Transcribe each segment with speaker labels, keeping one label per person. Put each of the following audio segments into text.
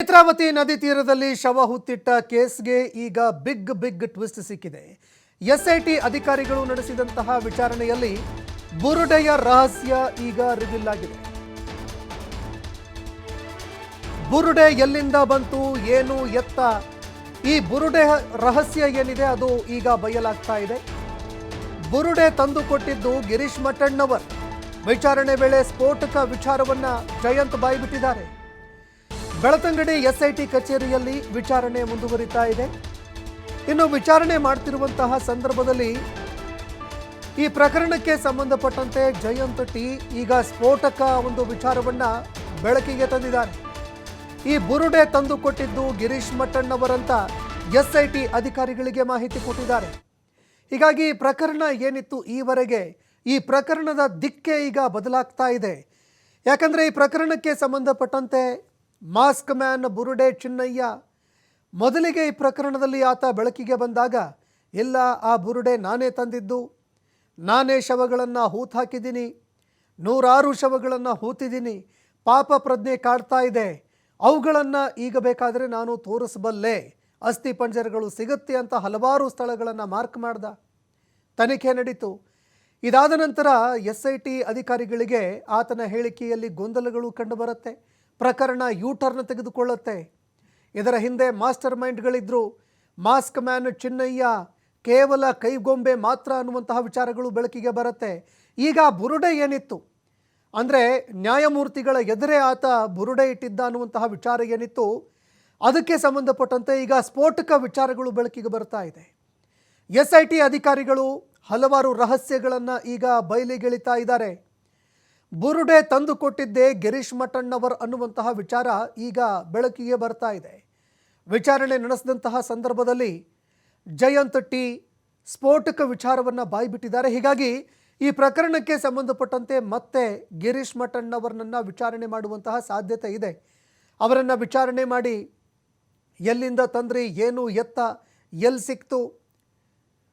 Speaker 1: ನೇತ್ರಾವತಿ ನದಿ ತೀರದಲ್ಲಿ ಶವ ಹುತ್ತಿಟ್ಟ ಕೇಸ್ಗೆ ಈಗ ಬಿಗ್ ಬಿಗ್ ಟ್ವಿಸ್ಟ್ ಸಿಕ್ಕಿದೆ. ಎಸ್ಐಟಿ ಅಧಿಕಾರಿಗಳು ನಡೆಸಿದಂತಹ ವಿಚಾರಣೆಯಲ್ಲಿ ಬುರುಡೆಯ ರಹಸ್ಯ ಈಗ ರಿವೀಲ್ ಆಗಿದೆ ಬುರುಡೆ ಎಲ್ಲಿಂದ ಬಂತು, ಏನು ಎತ್ತ, ಈ ಬುರುಡೆ ರಹಸ್ಯ ಏನಿದೆ ಅದು ಈಗ ಬಯಲಾಗ್ತಾ ಇದೆ. ಬುರುಡೆ ತಂದು ಕೊಟ್ಟಿದ್ದು ಗಿರೀಶ್ ಮಠಣ್ಣವರ್. ವಿಚಾರಣೆ ವೇಳೆ ಸ್ಫೋಟಕ ವಿಚಾರವನ್ನ ಜಯಂತ್ ಬಾಯ್ಬಿಟ್ಟಿದ್ದಾರೆ. ಬೆಳತಂಗಡಿ ಎಸ್ಐಟಿ ಕಚೇರಿಯಲ್ಲಿ ವಿಚಾರಣೆ ಮುಂದುವರಿತಾ ಇದೆ. ಇನ್ನು ವಿಚಾರಣೆ ಮಾಡ್ತಿರುವಂತಹ ಸಂದರ್ಭದಲ್ಲಿ ಈ ಪ್ರಕರಣಕ್ಕೆ ಸಂಬಂಧಪಟ್ಟಂತೆ ಜಯಂತ್ ಟಿ ಈಗ ಸ್ಫೋಟಕ ಒಂದು ವಿಚಾರವನ್ನ ಬೆಳಕಿಗೆ ತಂದಿದ್ದಾರೆ. ಈ ಬುರುಡೆ ತಂದುಕೊಟ್ಟಿದ್ದು ಗಿರೀಶ್ ಮಟ್ಟಣ್ಣವರಂತ ಎಸ್ಐಟಿ ಅಧಿಕಾರಿಗಳಿಗೆ ಮಾಹಿತಿ ಕೊಟ್ಟಿದ್ದಾರೆ. ಹೀಗಾಗಿ ಪ್ರಕರಣ ಏನಿತ್ತು ಈವರೆಗೆ ಈ ಪ್ರಕರಣದ ದಿಕ್ಕೇ ಈಗ ಬದಲಾಗ್ತಾ ಇದೆ. ಯಾಕಂದರೆ ಈ ಪ್ರಕರಣಕ್ಕೆ ಸಂಬಂಧಪಟ್ಟಂತೆ ಮಾಸ್ಕ್ ಮ್ಯಾನ್ ಬುರುಡೆ ಚಿನ್ನಯ್ಯ. ಮೊದಲಿಗೆ ಈ ಪ್ರಕರಣದಲ್ಲಿ ಆತ ಬೆಳಕಿಗೆ ಬಂದಾಗ, ಇಲ್ಲ, ಆ ಬುರುಡೆ ನಾನೇ ತಂದಿದ್ದು. ನಾನೇ ಶವಗಳನ್ನು ಹೂತಾಕಿದ್ದೀನಿ ನೂರಾರು ಶವಗಳನ್ನು ಹೂತಿದ್ದೀನಿ. ಪಾಪ ಪ್ರಜ್ಞೆ ಕಾಡ್ತಾ ಇದೆ. ಅವುಗಳನ್ನು ಈಗ ಬೇಕಾದರೆ ನಾನು ತೋರಿಸಬಲ್ಲೆ. ಅಸ್ಥಿ ಪಂಜರಗಳು ಸಿಗುತ್ತೆ ಅಂತ ಹಲವಾರು ಸ್ಥಳಗಳನ್ನು ಮಾರ್ಕ್ ಮಾಡ್ದ. ತನಿಖೆ ನಡೀತು. ಇದಾದ ನಂತರ ಎಸ್ ಐ ಟಿ ಅಧಿಕಾರಿಗಳಿಗೆ ಆತನ ಹೇಳಿಕೆಯಲ್ಲಿ ಗೊಂದಲಗಳು ಕಂಡುಬರುತ್ತೆ. ಪ್ರಕರಣ ಯೂಟರ್ನ ತೆಗೆದುಕೊಳ್ಳುತ್ತೆ. ಇದರ ಹಿಂದೆ ಮಾಸ್ಟರ್ ಮೈಂಡ್ಗಳಿದ್ದರು ಮಾಸ್ಕ್ ಮ್ಯಾನ್ ಚಿನ್ನಯ್ಯ ಕೇವಲ ಕೈಗೊಂಬೆ ಮಾತ್ರ ಅನ್ನುವಂತಹ ವಿಚಾರಗಳು ಬೆಳಕಿಗೆ ಬರುತ್ತೆ. ಈಗ ಬುರುಡೆ ಏನಿತ್ತು? ಅಂದರೆ ನ್ಯಾಯಮೂರ್ತಿಗಳ ಎದುರೇ ಆತ ಬುರುಡೆ ಇಟ್ಟಿದ್ದ ಅನ್ನುವಂತಹ ವಿಚಾರ ಏನಿತ್ತು? ಅದಕ್ಕೆ ಸಂಬಂಧಪಟ್ಟಂತೆ ಈಗ ಸ್ಫೋಟಕ ವಿಚಾರಗಳು ಬೆಳಕಿಗೆ ಬರ್ತಾ ಇದೆ. ಎಸ್ ಐ ಟಿ ಅಧಿಕಾರಿಗಳು ಹಲವಾರು ರಹಸ್ಯಗಳನ್ನು ಈಗ ಬಯಲಿಗೆಳಿತಾ ಇದ್ದಾರೆ. ಬುರುಡೆ ತಂದು ಕೊಟ್ಟಿದ್ದೇ ಗಿರೀಶ್ ಮಠಣ್ಣವರ್ ಅನ್ನುವಂತಹ ವಿಚಾರ ಈಗ ಬೆಳಕಿಗೆ ಬರ್ತಾ ಇದೆ. ವಿಚಾರಣೆ ನಡೆಸಿದಂತಹ ಸಂದರ್ಭದಲ್ಲಿ ಜಯಂತ್ ಟಿ ಸ್ಫೋಟಕ ವಿಚಾರವನ್ನು ಬಾಯ್ಬಿಟ್ಟಿದ್ದಾರೆ. ಹೀಗಾಗಿ ಈ ಪ್ರಕರಣಕ್ಕೆ ಸಂಬಂಧಪಟ್ಟಂತೆ ಮತ್ತೆ ಗಿರೀಶ್ ಮಠಣ್ಣವರನ್ನ ವಿಚಾರಣೆ ಮಾಡುವಂತಹ ಸಾಧ್ಯತೆ ಇದೆ. ಅವರನ್ನು ವಿಚಾರಣೆ ಮಾಡಿ ಎಲ್ಲಿಂದ ತಂದ್ರಿ, ಏನು ಎತ್ತ, ಎಲ್ಲಿ ಸಿಕ್ತು,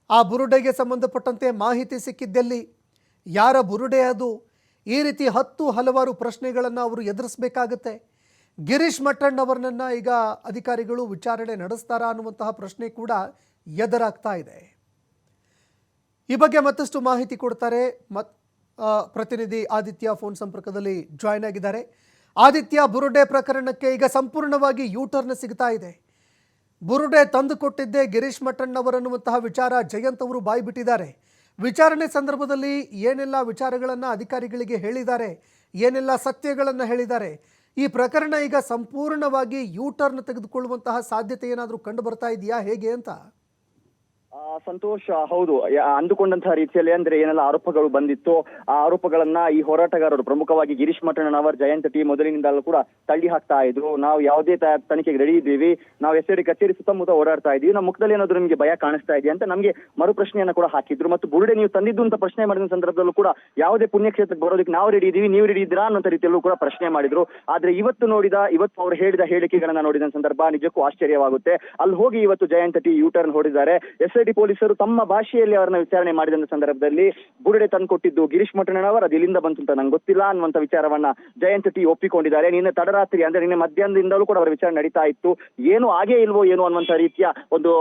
Speaker 1: ಆ ಬುರುಡೆಗೆ ಸಂಬಂಧಪಟ್ಟಂತೆ ಮಾಹಿತಿ ಸಿಕ್ಕಿದ್ದೆಲ್ಲಿ, ಯಾರ ಬುರುಡೆ ಅದು ಈ ರೀತಿ ಹತ್ತು ಹಲವಾರು ಪ್ರಶ್ನೆಗಳನ್ನು ಅವರು ಎದುರಿಸಬೇಕಾಗತ್ತೆ. ಗಿರೀಶ್ ಮಠಣ್ಣವರನ್ನ ಈಗ ಅಧಿಕಾರಿಗಳು ವಿಚಾರಣೆ ನಡೆಸ್ತಾರಾ ಅನ್ನುವಂತಹ ಪ್ರಶ್ನೆ ಕೂಡ ಎದುರಾಗ್ತಾ ಇದೆ. ಈ ಬಗ್ಗೆ ಮತ್ತಷ್ಟು ಮಾಹಿತಿ ಕೊಡ್ತಾರೆ ಮತ್ ಪ್ರತಿನಿಧಿ ಆದಿತ್ಯ ಫೋನ್ ಸಂಪರ್ಕದಲ್ಲಿ ಜಾಯ್ನ್ ಆಗಿದ್ದಾರೆ. ಆದಿತ್ಯ ಬುರುಡೆ ಪ್ರಕರಣಕ್ಕೆ ಈಗ ಸಂಪೂರ್ಣವಾಗಿ ಯೂ ಟರ್ನ್ ಸಿಗ್ತಾ ಇದೆ. ಬುರುಡೆ ತಂದು ಕೊಟ್ಟಿದ್ದೇ ಗಿರೀಶ್ ಮಠಣ್ಣವರನ್ನುವಂತಹ ವಿಚಾರ ಜಯಂತ್ ಅವರು ಬಾಯ್ಬಿಟ್ಟಿದ್ದಾರೆ. ವಿಚಾರಣೆ ಸಂದರ್ಭದಲ್ಲಿ ಏನೆಲ್ಲ ವಿಚಾರಗಳನ್ನು ಅಧಿಕಾರಿಗಳಿಗೆ ಹೇಳಿದ್ದಾರೆ, ಏನೆಲ್ಲ ಸತ್ಯಗಳನ್ನು ಹೇಳಿದ್ದಾರೆ, ಈ ಪ್ರಕರಣ ಈಗ ಸಂಪೂರ್ಣವಾಗಿ ಯೂ ಟರ್ನ್ ತೆಗೆದುಕೊಳ್ಳುವಂತಹ ಸಾಧ್ಯತೆ ಏನಾದರೂ ಕಂಡು ಬರ್ತಾ ಇದೆಯಾ, ಹೇಗೆ ಅಂತ?
Speaker 2: ಸಂತೋಷ್, ಹೌದು. ಅಂದುಕೊಂಡಂತಹ ರೀತಿಯಲ್ಲಿ ಅಂದ್ರೆ ಏನೆಲ್ಲ ಆರೋಪಗಳು ಬಂದಿತ್ತು, ಆ ಆರೋಪಗಳನ್ನ ಈ ಹೋರಾಟಗಾರರು, ಪ್ರಮುಖವಾಗಿ ಗಿರೀಶ್ ಮಠಣ್ಣನವರ್, ಜಯಂತ ಟಿ ಮೊದಲಿನಿಂದಲೂ ಕೂಡ ತಳ್ಳಿ ಹಾಕ್ತಾ ಇದ್ರು. ನಾವು ಯಾವುದೇ ತನಿಖೆಗೆ ರೆಡಿ ಇದ್ದೀವಿ. ನಾವು ಎಸ್ ಕಚೇರಿ ಸುತ್ತಮುತ್ತ ಓಡಾಡ್ತಾ ಇದೀವಿ ನಮ್ಮ ಮುಖದಲ್ಲಿ ಏನಾದ್ರು ನಿಮಗೆ ಭಯ ಕಾಣಿಸ್ತಾ ಇದೆ ಅಂತ ನಮಗೆ ಮರು ಪ್ರಶ್ನೆಯನ್ನು ಕೂಡ ಹಾಕಿದ್ರು. ಮತ್ತು ಬುರುಡೆ ನೀವು ತಂದಿದ್ದು ಅಂತ ಪ್ರಶ್ನೆ ಮಾಡಿದ ಸಂದರ್ಭದಲ್ಲೂ ಕೂಡ ಯಾವುದೇ ಪುಣ್ಯಕ್ಷೇತ್ರಕ್ಕೆ ಬರೋದಕ್ಕೆ ನಾವು ರೆಡಿ ಇದೀವಿ, ನೀವು ರೆಡಿ ಇದ್ದೀರಾ ಅನ್ನೋ ರೀತಿಯಲ್ಲೂ ಕೂಡ ಪ್ರಶ್ನೆ ಮಾಡಿದ್ರು. ಆದ್ರೆ ಇವತ್ತು ನೋಡಿದ, ಇವತ್ತು ಅವರು ಹೇಳಿದ ಹೇಳಿಕೆಗಳನ್ನ ನೋಡಿದ ಸಂದರ್ಭ ನಿಜಕ್ಕೂ ಆಶ್ಚರ್ಯವಾಗುತ್ತೆ. ಅಲ್ಲಿ ಹೋಗಿ ಇವತ್ತು ಜಯಂತ ಟಿ ಯೂ ಟರ್ನ್ ಹೊಡಿದ್ದಾರೆ ಎಸ್ ಟಿ ಪೊಲೀಸರು ತಮ್ಮ ಭಾಷೆಯಲ್ಲಿ ಅವರನ್ನ ವಿಚಾರಣೆ ಮಾಡಿದಂತ ಸಂದರ್ಭದಲ್ಲಿ ಬುರುಡೆ ತಂದುಕೊಟ್ಟಿದ್ದು ಗಿರೀಶ್ ಮಠಣ್ಣನವರ್ ಅದು ಎಲ್ಲಿಂದ ಬಂತು ಅಂತ ನಂಗೆ ಗೊತ್ತಿಲ್ಲ ಅನ್ನುವಂತ ವಿಚಾರವನ್ನ ಜಯಂತ್ ಟಿ ಒಪ್ಪಿಕೊಂಡಿದ್ದಾರೆ. ನಿನ್ನೆ ತಡರಾತ್ರಿ ಅಂದ್ರೆ ನಿನ್ನೆ ಮಧ್ಯಾಹ್ನದಿಂದಲೂ ಕೂಡ ಅವರ ವಿಚಾರಣೆ ನಡೀತಾ ಇತ್ತು. ಏನು ಆಗೇ ಇಲ್ವೋ ಏನು ಅನ್ನುವಂತ ರೀತಿಯ ಒಂದು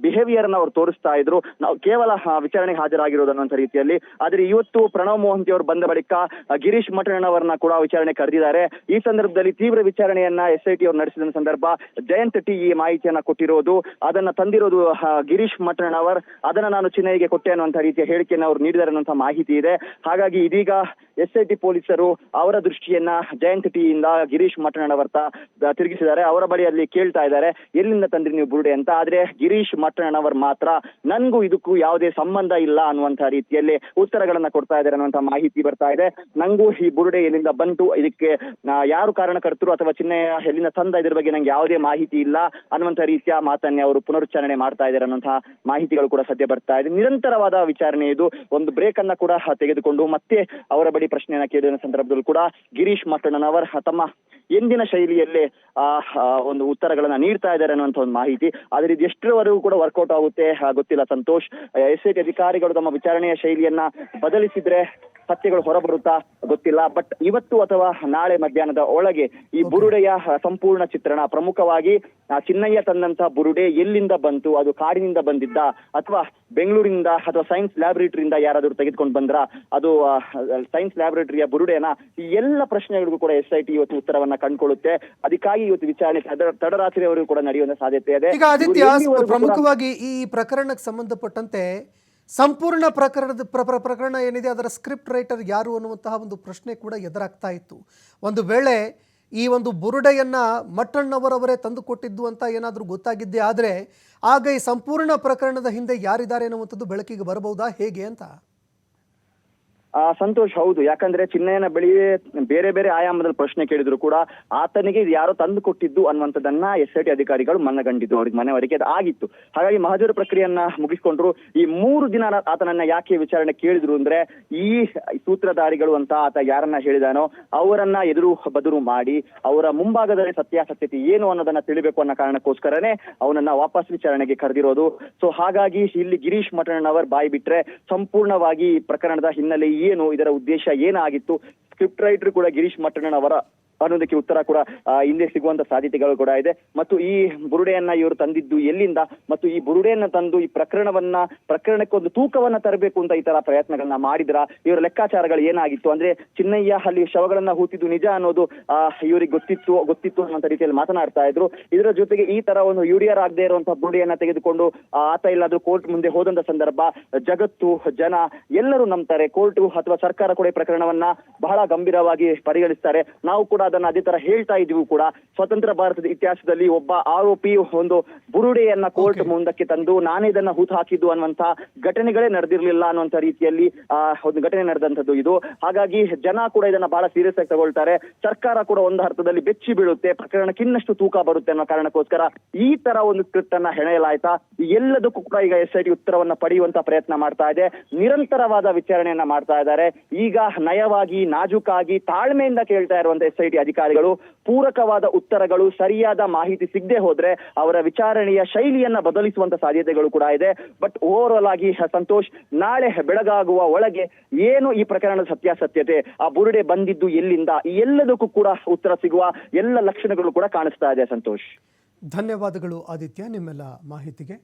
Speaker 2: ಬಿಹೇವಿಯರ್ ಅನ್ನ ಅವರು ತೋರಿಸ್ತಾ ಇದ್ರು. ನಾವು ಕೇವಲ ವಿಚಾರಣೆಗೆ ಹಾಜರಾಗಿರೋದು ಅನ್ನುವಂತ ರೀತಿಯಲ್ಲಿ. ಆದ್ರೆ ಇವತ್ತು ಪ್ರಣವ್ ಮೋಹಂತಿ ಅವರು ಬಂದ ಬಳಿಕ ಗಿರೀಶ್ ಮಠಣ್ಣನವರನ್ನ ಕೂಡ ವಿಚಾರಣೆ ಕರೆದಿದ್ದಾರೆ. ಈ ಸಂದರ್ಭದಲ್ಲಿ ತೀವ್ರ ವಿಚಾರಣೆಯನ್ನ ಎಸ್ ಐ ಟಿ ಅವರು ನಡೆಸಿದ ಸಂದರ್ಭ ಜಯಂತ್ ಟಿ ಈ ಮಾಹಿತಿಯನ್ನ ಕೊಟ್ಟಿರೋದು. ಅದನ್ನ ತಂದಿರೋದು ಆ, ಮಠಣ್ಣನವರ್ ಅದನ್ನ ನಾನು ಚಿನ್ನೈಗೆ ಕೊಟ್ಟೆ ಅನ್ನುವಂತ ರೀತಿಯ ಹೇಳಿಕೆಯನ್ನು ಅವರು ನೀಡಿದ್ದಾರೆ ಅನ್ನುವಂತ ಮಾಹಿತಿ ಇದೆ. ಹಾಗಾಗಿ ಇದೀಗ ಎಸ್ ಐ ಟಿ ಪೊಲೀಸರು ಅವರ ದೃಷ್ಟಿಯನ್ನ ಜಯಂತ್ ಇಂದ ಗಿರೀಶ್ ಮಟ್ಟಣ್ಣವರ್ತ ತಿರುಗಿಸಿದ್ದಾರೆ. ಅವರ ಬಳಿಯಲ್ಲಿ ಕೇಳ್ತಾ ಇದ್ದಾರೆ, ಎಲ್ಲಿಂದ ತಂದ್ರಿ ನೀವು ಬುರುಡೆ? ಅಂತ. ಆದ್ರೆ ಗಿರೀಶ್ ಮಟ್ಟಣ್ಣವರ್ ಮಾತ್ರ, ನನ್ಗೂ ಇದಕ್ಕೂ ಯಾವುದೇ ಸಂಬಂಧ ಇಲ್ಲ ಅನ್ನುವಂತ ರೀತಿಯಲ್ಲಿ ಉತ್ತರಗಳನ್ನ ಕೊಡ್ತಾ ಇದ್ದಾರೆ ಅನ್ನುವಂತ ಮಾಹಿತಿ ಬರ್ತಾ ಇದೆ. ನಂಗೂ ಈ ಬುರುಡೆ ಎಲ್ಲಿಂದ ಬಂತು, ಇದಕ್ಕೆ ಯಾರು ಕಾರಣಕರ್ತರು ಅಥವಾ ಚಿನ್ನೆಯ ಎಲ್ಲಿಂದ ತಂದ ಇದ್ರ ಬಗ್ಗೆ ನಂಗೆ ಯಾವುದೇ ಮಾಹಿತಿ ಇಲ್ಲ ಅನ್ನುವಂತ ರೀತಿಯ ಮಾತನ್ನೇ ಅವರು ಪುನರುಚ್ಚಾರಣೆ ಮಾಡ್ತಾ ಇದ್ದಾರೆ ಅನ್ನುವಂತಹ ಮಾಹಿತಿಗಳು ಕೂಡ ಸದ್ಯ ಬರ್ತಾ ಇದೆ. ನಿರಂತರವಾದ ವಿಚಾರಣೆ ಇದು. ಒಂದು ಬ್ರೇಕ್ ಅನ್ನ ಕೂಡ ತೆಗೆದುಕೊಂಡು ಮತ್ತೆ ಅವರ ಬಳಿ ಪ್ರಶ್ನೆಯನ್ನ ಕೇಳಿದ ಸಂದರ್ಭದಲ್ಲೂ ಕೂಡ ಗಿರೀಶ್ ಮಟ್ಟಣ್ಣನವರ್ ತಮ್ಮ ಎಂದಿನ ಶೈಲಿಯಲ್ಲೇ ಆ ಒಂದು ಉತ್ತರಗಳನ್ನ ನೀಡ್ತಾ ಇದ್ದಾರೆ ಅನ್ನುವಂತ ಒಂದು ಮಾಹಿತಿ. ಆದ್ರೆ ಇದು ಎಷ್ಟರವರೆಗೂ ಕೂಡ ವರ್ಕೌಟ್ ಆಗುತ್ತೆ ಗೊತ್ತಿಲ್ಲ ಸಂತೋಷ್. ಎಸ್ ಐ ಅಧಿಕಾರಿಗಳು ತಮ್ಮ ವಿಚಾರಣೆಯ ಶೈಲಿಯನ್ನ ಬದಲಿಸಿದ್ರೆ ಸತ್ಯಗಳು ಹೊರಬರುತ್ತಾ ಗೊತ್ತಿಲ್ಲ. ಬಟ್ ಇವತ್ತು ಅಥವಾ ನಾಳೆ ಮಧ್ಯಾಹ್ನದ ಒಳಗೆ ಈ ಬುರುಡೆಯ ಸಂಪೂರ್ಣ ಚಿತ್ರಣ ಪ್ರಮುಖವಾಗಿ ಚಿನ್ನಯ್ಯ ತಂದಂತ ಬುರುಡೆ ಎಲ್ಲಿಂದ ಬಂತು ಅದು ಕಾಡಿನಿಂದ ಬಂದಿದ್ದ ಅಥವಾ ಬೆಂಗಳೂರಿನಿಂದ ಅಥವಾ ಸೈನ್ಸ್ ಲ್ಯಾಬೊರೇಟರಿಯಿಂದ ಯಾರಾದರೂ ತೆಗೆದುಕೊಂಡು ಬಂದ್ರ ಅದು ಸೈನ್ಸ್ ಲ್ಯಾಬೊರೇಟರಿಯ ಬುರುಡೆನ ಈ ಎಲ್ಲ ಪ್ರಶ್ನೆಗಳಿಗೂ ಕೂಡ ಎಸ್ ಐ ಟಿ ಇವತ್ತು ಉತ್ತರವನ್ನ ಕಂಡುಕೊಳ್ಳುತ್ತೆ. ಅದಕ್ಕಾಗಿ ಇವತ್ತು ವಿಚಾರಣೆ ತಡರಾತ್ರಿಯವರೆಗೂ ತಡರಾತ್ರಿವರೆಗೂ ಕೂಡ ನಡೆಯುವ ಸಾಧ್ಯತೆ ಇದೆ.
Speaker 1: ಈಗ ಆದಿತ್ಯ ಪ್ರಮುಖವಾಗಿ ಈ ಪ್ರಕರಣಕ್ಕೆ ಸಂಬಂಧಪಟ್ಟಂತೆ ಸಂಪೂರ್ಣ ಪ್ರಕರಣದ ಪ್ರ- ಪ್ರ- ಪ್ರಕರಣ ಏನಿದೆ ಅದರ ಸ್ಕ್ರಿಪ್ಟ್ ರೈಟರ್ ಯಾರು ಅನ್ನುವಂತಹ ಒಂದು ಪ್ರಶ್ನೆ ಕೂಡ ಎದುರಾಗ್ತಾ ಇತ್ತು. ಒಂದು ವೇಳೆ ಈ ಒಂದು ಬುರುಡೆಯನ್ನ ಮಟ್ಟಣ್ಣವರವರೇ ತಂದು ಕೊಟ್ಟಿದ್ದು ಅಂತ ಏನಾದರೂ ಗೊತ್ತಾಗಿದ್ದೆ ಆದರೆ ಆಗ ಈ ಸಂಪೂರ್ಣ ಪ್ರಕರಣದ ಹಿಂದೆ ಯಾರಿದ್ದಾರೆ ಅನ್ನುವಂಥದ್ದು ಬೆಳಕಿಗೆ ಬರಬಹುದಾ? ಹೇಗೆ ಅಂತ?
Speaker 2: ಸಂತೋಷ್ ಹೌದು. ಯಾಕಂದ್ರೆ ಚಿನ್ನಯ್ಯನ ಬಳಿ ಬೇರೆ ಬೇರೆ ಆಯಾಮದಲ್ಲಿ ಪ್ರಶ್ನೆ ಕೇಳಿದ್ರು ಕೂಡ ಆತನಿಗೆ ಇದು ಯಾರೋ ತಂದು ಕೊಟ್ಟಿದ್ದು ಅನ್ನುವಂಥದ್ದನ್ನ ಎಸ್ ಐ ಟಿ ಅಧಿಕಾರಿಗಳು ಮನಗಂಡಿದ್ದು ಅವ್ರಿಗೆ ಮನವರಿಕೆ ಅದು ಆಗಿತ್ತು. ಹಾಗಾಗಿ ಮಹಜರು ಪ್ರಕ್ರಿಯೆಯನ್ನ ಮುಗಿಸ್ಕೊಂಡ್ರು ಈ ಮೂರು ದಿನ ಆತನನ್ನ ಯಾಕೆ ವಿಚಾರಣೆ ಕೇಳಿದ್ರು ಅಂದ್ರೆ ಈ ಸೂತ್ರಧಾರಿಗಳು ಅಂತ ಆತ ಯಾರನ್ನ ಹೇಳಿದಾನೋ ಅವರನ್ನ ಎದುರು ಬದುರು ಮಾಡಿ ಅವರ ಮುಂಭಾಗದಲ್ಲಿ ಸತ್ಯಾಸತ್ಯತೆ ಏನು ಅನ್ನೋದನ್ನ ತಿಳಿಬೇಕು ಅನ್ನೋ ಕಾರಣಕ್ಕೋಸ್ಕರನೇ ಅವನನ್ನ ವಾಪಸ್ ವಿಚಾರಣೆಗೆ ಕರೆದಿರೋದು. ಸೊ ಹಾಗಾಗಿ ಇಲ್ಲಿ ಗಿರೀಶ್ ಮಠಣ್ಣನವರ್ ಬಾಯಿ ಬಿಟ್ರೆ ಸಂಪೂರ್ಣವಾಗಿ ಪ್ರಕರಣದ ಹಿನ್ನೆಲೆ ಏನು ಇದರ ಉದ್ದೇಶ ಏನಾಗಿತ್ತು? ಸ್ಕ್ರಿಪ್ಟ್ ರೈಟರ್ ಕೂಡ ಗಿರೀಶ್ ಮಟ್ಟಣ್ಣನವರ ಅನ್ನೋದಕ್ಕೆ ಉತ್ತರ ಕೂಡ ಹಿಂದೆ ಸಿಗುವಂತ ಸಾಧ್ಯತೆಗಳು ಕೂಡ ಇದೆ. ಮತ್ತು ಈ ಬುರುಡೆಯನ್ನ ಇವರು ತಂದಿದ್ದು ಎಲ್ಲಿಂದ? ಮತ್ತು ಈ ಬುರುಡೆಯನ್ನ ತಂದು ಈ ಪ್ರಕರಣವನ್ನ, ಪ್ರಕರಣಕ್ಕೆ ಒಂದು ತೂಕವನ್ನ ತರಬೇಕು ಅಂತ ಈ ತರ ಪ್ರಯತ್ನಗಳನ್ನ ಮಾಡಿದ್ರ? ಇವರ ಲೆಕ್ಕಾಚಾರಗಳು ಏನಾಗಿತ್ತು? ಅಂದ್ರೆ ಚಿನ್ನಯ್ಯ ಅಲ್ಲಿ ಶವಗಳನ್ನ ಹೂತಿದ್ದು ನಿಜ ಅನ್ನೋದು ಇವರಿಗೆ ಗೊತ್ತಿತ್ತು ಗೊತ್ತಿತ್ತು ಅನ್ನೋ ರೀತಿಯಲ್ಲಿ ಮಾತನಾಡ್ತಾ ಇದ್ರು. ಇದರ ಜೊತೆಗೆ ಈ ತರ ಒಂದು ಯುಡಿಆರ್ ಆಗದೆ ಇರುವಂತಹ ಬುರುಡೆಯನ್ನ ತೆಗೆದುಕೊಂಡು ಆತ ಇಲ್ಲಾದ್ರೂ ಕೋರ್ಟ್ ಮುಂದೆ ಹೋದಂತ ಸಂದರ್ಭ, ಜಗತ್ತು, ಜನ ಎಲ್ಲರೂ ನಂಬ್ತಾರೆ. ಕೋರ್ಟ್ ಅಥವಾ ಸರ್ಕಾರ ಕೂಡ ಈ ಪ್ರಕರಣವನ್ನ ಬಹಳ ಗಂಭೀರವಾಗಿ ಪರಿಗಣಿಸ್ತಾರೆ. ನಾವು ಕೂಡ ಅದನ್ನ ಅದೇ ತರ ಹೇಳ್ತಾ ಇದೀವಿ ಕೂಡ. ಸ್ವತಂತ್ರ ಭಾರತದ ಇತಿಹಾಸದಲ್ಲಿ ಒಬ್ಬ ಆರೋಪಿ ಒಂದು ಬುರುಡೆಯನ್ನ ಕೋರ್ಟ್ ಮುಂದಕ್ಕೆ ತಂದು ನಾನೇ ಇದನ್ನ ಹೂತು ಹಾಕಿದ್ದು ಅನ್ನುವಂತ ಘಟನೆಗಳೇ ನಡೆದಿರ್ಲಿಲ್ಲ ಅನ್ನುವಂತ ರೀತಿಯಲ್ಲಿ ಆ ಒಂದು ಘಟನೆ ನಡೆದಂತದ್ದು ಇದು. ಹಾಗಾಗಿ ಜನ ಕೂಡ ಇದನ್ನ ಬಹಳ ಸೀರಿಯಸ್ ಆಗಿ ತಗೊಳ್ತಾರೆ. ಸರ್ಕಾರ ಕೂಡ ಒಂದು ಅರ್ಥದಲ್ಲಿ ಬೆಚ್ಚಿ ಬೀಳುತ್ತೆ. ಪ್ರಕರಣಕ್ಕೆ ಇನ್ನಷ್ಟು ತೂಕ ಬರುತ್ತೆ ಅನ್ನೋ ಕಾರಣಕ್ಕೋಸ್ಕರ ಈ ತರ ಒಂದು ಸ್ಕ್ರಿಪ್ಟ್ ಅನ್ನ ಹೆಣೆಯಲಾಯ್ತಾ ಎಲ್ಲದಕ್ಕೂ ಕೂಡ ಈಗ ಎಸ್ ಐ ಟಿ ಉತ್ತರವನ್ನ ಪಡೆಯುವಂತ ಪ್ರಯತ್ನ ಮಾಡ್ತಾ ಇದೆ. ನಿರಂತರವಾದ ವಿಚಾರಣೆಯನ್ನ ಮಾಡ್ತಾ ಇದ್ದಾರೆ. ಈಗ ನಯವಾಗಿ ನಾಜೂಕಾಗಿ ತಾಳ್ಮೆಯಿಂದ ಕೇಳ್ತಾ ಇರುವಂತ ಎಸ್ ಐ ಟಿ ಅಧಿಕಾರಿಗಳು ಪೂರಕವಾದ ಉತ್ತರಗಳು, ಸರಿಯಾದ ಮಾಹಿತಿ ಸಿಗದೆ ಹೋದ್ರೆ ಅವರ ವಿಚಾರಣೆಯ ಶೈಲಿಯನ್ನ ಬದಲಿಸುವಂತ ಸಾಧ್ಯತೆಗಳು ಕೂಡ ಇದೆ. ಬಟ್ ಓವರ್ ಆಲ್ ಆಗಿ ಸಂತೋಷ್, ನಾಳೆ ಬೆಳಗಾಗುವ ಒಳಗೆ ಏನು ಈ ಪ್ರಕರಣದ ಸತ್ಯಾಸತ್ಯತೆ? ಆ ಬುರುಡೆ ಬಂದಿದ್ದು ಎಲ್ಲಿಂದ? ಈ ಎಲ್ಲದಕ್ಕೂ ಕೂಡ ಉತ್ತರ ಸಿಗುವ ಎಲ್ಲ ಲಕ್ಷಣಗಳು ಕೂಡ ಕಾಣಿಸ್ತಾ ಇದೆ ಸಂತೋಷ್.
Speaker 1: ಧನ್ಯವಾದಗಳು ಆದಿತ್ಯ ನಿಮ್ಮೆಲ್ಲ ಮಾಹಿತಿಗೆ.